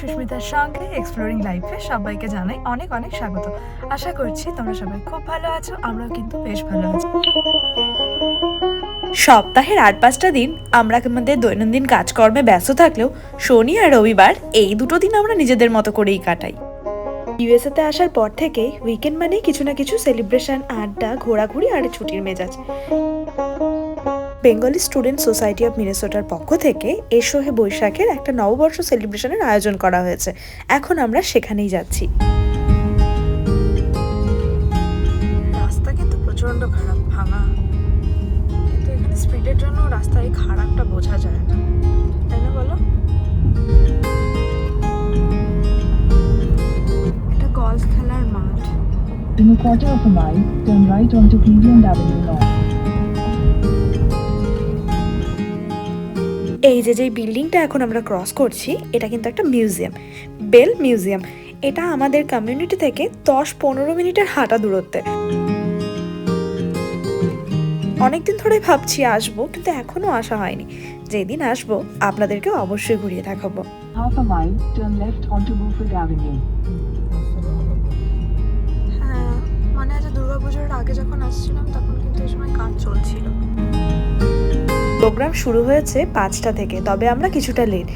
সুস্মিতার সঙ্গে এক্সপ্লোরিং লাইফে সবাইকে জানাই অনেক অনেক স্বাগত। আশা করছি তোমরা সবাই খুব ভালো আছো, আমরাও কিন্তু বেশ ভালো আছি। সপ্তাহের আট পাঁচটা দিন আমরা আমাদের দৈনন্দিন কাজকর্মে ব্যস্ত থাকলেও শনি আর রবিবার এই দুটো দিন আমরা নিজেদের মতো করেই কাটাই। ইউএসএতে আসার পর থেকে উইকেন্ড মানে কিছু না কিছু সেলিব্রেশন আড্ডা, ঘোরাঘুরি আর ছুটির মেজাজ। বেঙ্গলি স্টুডেন্ট সোসাইটি অফ মিনেসোটার পক্ষ থেকে এসো হে বৈশাখের একটা নববর্ষ সেলিব্রেশনের আয়োজন করা হয়েছে। এখন আমরা সেখানেই যাচ্ছি। রাস্তা কিন্তু প্রচণ্ড খারাপ, ভাঙা। কিন্তু এখানে স্পিডের জন্য রাস্তায় খারাপটা বোঝা যায় না। In a quarter of a mile, turn right onto Cleveland Avenue North. এই যে যেই বিল্ডিংটা এখন আমরা ক্রস করছি এটা কিন্তু একটা মিউজিয়াম বেল মিউজিয়াম এটা আমাদের কমিউনিটি থেকে দশ পনেরো মিনিটের হাঁটা দূরত্বে। অনেকদিন ধরে ভাবছি আসব কিন্তু এখনও আসা হয়নি। যেদিন আসব আপনাদেরকে অবশ্যই ঘুরিয়ে দেখাবো। দুর্গাপুজোর আগে যখন আসছিলাম, তখন কিন্তু এই সময় কাজ চলছিল। প্রোগ্রাম শুরু হয়েছে পাঁচটা থেকে, তবে আমরা কিছুটা লেট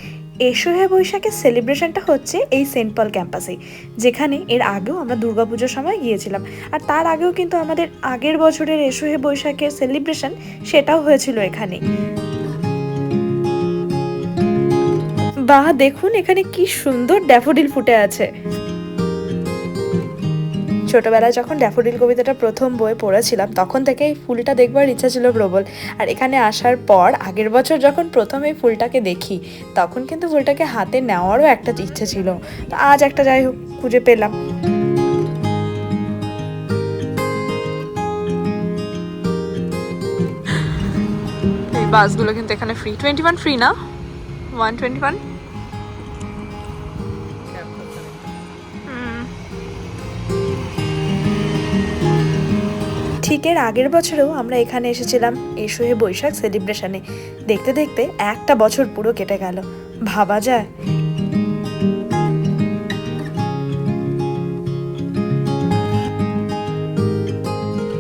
এসো হে বৈশাখের সেলিব্রেশনটা হচ্ছে এই সেন্ট পল ক্যাম্পাসে, যেখানে এর আগেও আমরা দুর্গাপুজোর সময় গিয়েছিলাম। আর তার আগেও কিন্তু আমাদের আগের বছরের এসো হে বৈশাখের সেলিব্রেশন সেটাও হয়েছিল এখানে। বাহ, দেখুন এখানে কি সুন্দর ড্যাফোডিল ফুটে আছে। ছোটবেলায় যখন ড্যাফোডিল কবিতাটা প্রথম বই পড়েছিলাম, তখন থেকে এই ফুলটা দেখবার ইচ্ছা ছিল প্রবল আর এখানে আসার পর, আগের বছর যখন প্রথম এই ফুলটাকে দেখি, তখন কিন্তু ফুলটাকে হাতে নেওয়ারও একটা ইচ্ছে ছিল। তো আজ একটা যাই হোক, খুঁজে পেলাম। বাসগুলো কিন্তু এখানে ফ্রি টোয়েন্টি ওয়ান ফ্রি না? ওয়ান টোয়েন্টি ওয়ান ঠিক এর আগের বছরেও আমরা এখানে এসেছিলাম এসো হে বৈশাখ সেলিব্রেশনে। দেখতে দেখতে একটা বছর পুরো কেটে গেল। ভাবা যায়।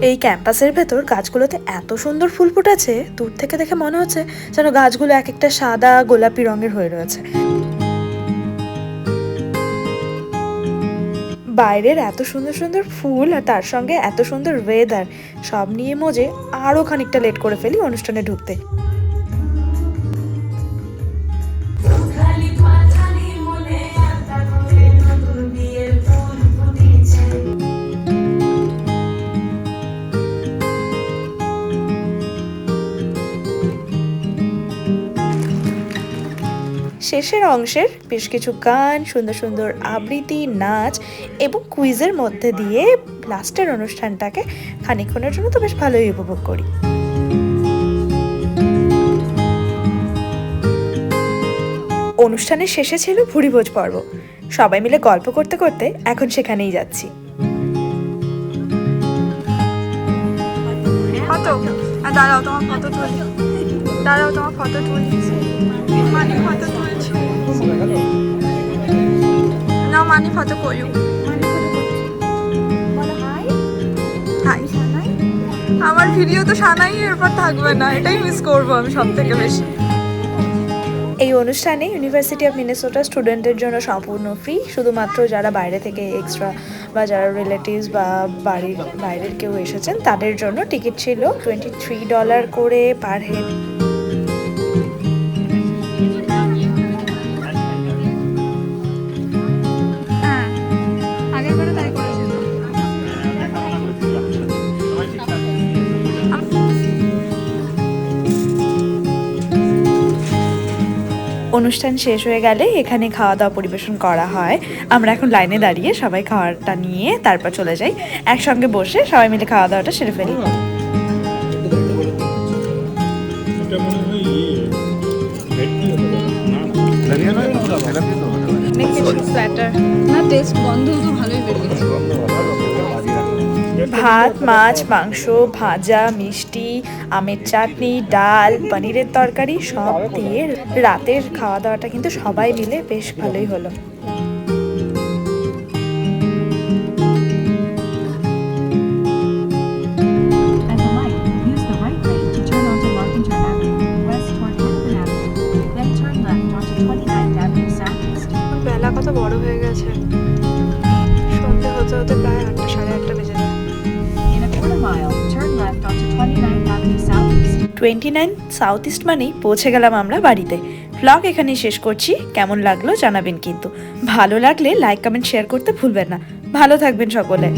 এই ক্যাম্পাসের ভেতর গাছগুলোতে এত সুন্দর ফুল ফুটেছে, দূর থেকে দেখে মনে হচ্ছে যেন গাছগুলো এক একটা সাদা গোলাপি রঙের হয়ে রয়েছে। বাইরের এত সুন্দর সুন্দর ফুল আর তার সঙ্গে এত সুন্দর ওয়েদার সব নিয়ে মজে আরও খানিকটা লেট করে ফেলি অনুষ্ঠানে ঢুকতে। শেষের অংশের বেশ কিছু গান, সুন্দর সুন্দর আবৃত্তি, নাচ এবং কুইজের মধ্যে দিয়ে লাস্টের অনুষ্ঠানটাকে খানিকক্ষণের জন্য তো বেশ ভালোই উপভোগ করি। অনুষ্ঠানের শেষে ছিল ভুরিভোজ পর্ব। সবাই মিলে গল্প করতে করতে এখন সেখানেই যাচ্ছি। দাঁড়াও, তোমার ফটো তুলি। দাঁড়াও, তোমার ফটো তুলি। মানি ফটো না মানি ফটো আমার ভিডিও তো সানাই এরপর থাকবে না, এটাই মিস করব আমি সব থেকে বেশি। এই অনুষ্ঠানে ইউনিভার্সিটি অফ মিনেসোটা স্টুডেন্টের জন্য সম্পূর্ণ ফ্রি শুধুমাত্র যারা বাইরে থেকে এক্সট্রা বা যারা রিলেটিভস বা বাড়ির, বাইরের কেউ এসেছেন, তাদের জন্য টিকিট ছিল টোয়েন্টি থ্রি ডলার করে পার হেড অনুষ্ঠান শেষ হয়ে গেলে এখানে খাওয়া দাওয়া পরিবেশন করা হয়। আমরা এখন লাইনে দাঁড়িয়ে সবাই খাওয়াটা নিয়ে তারপর চলে যাই। একসঙ্গে বসে সবাই মিলে খাওয়া দাওয়াটা সেরে ফেলি। হয় ইয়ে না টেস্ট তো ভালোই বেরিয়েছে। ভাত মাছ মাংস ভাজা মিষ্টি আমের চাটনি ডাল পনিরের তরকারি সব দিয়ে রাতের খাওয়া দাওয়াটা কিন্তু সবাই মিলে বেশ ভালোই হলো। বড় হয়ে গেছে। সন্ধে হতে হতে প্রায় সাড়ে আটটা বেজে যায়। টোয়েন্টি নাইন সাউথ ইস্ট মানেই পৌঁছে গেলাম আমরা বাড়িতে। ব্লগ এখানে শেষ করছি, কেমন লাগল জানাবেন কিন্তু। ভালো লাগলে লাইক কমেন্ট শেয়ার করতে ভুলবেন না। ভালো থাকবেন সকলে।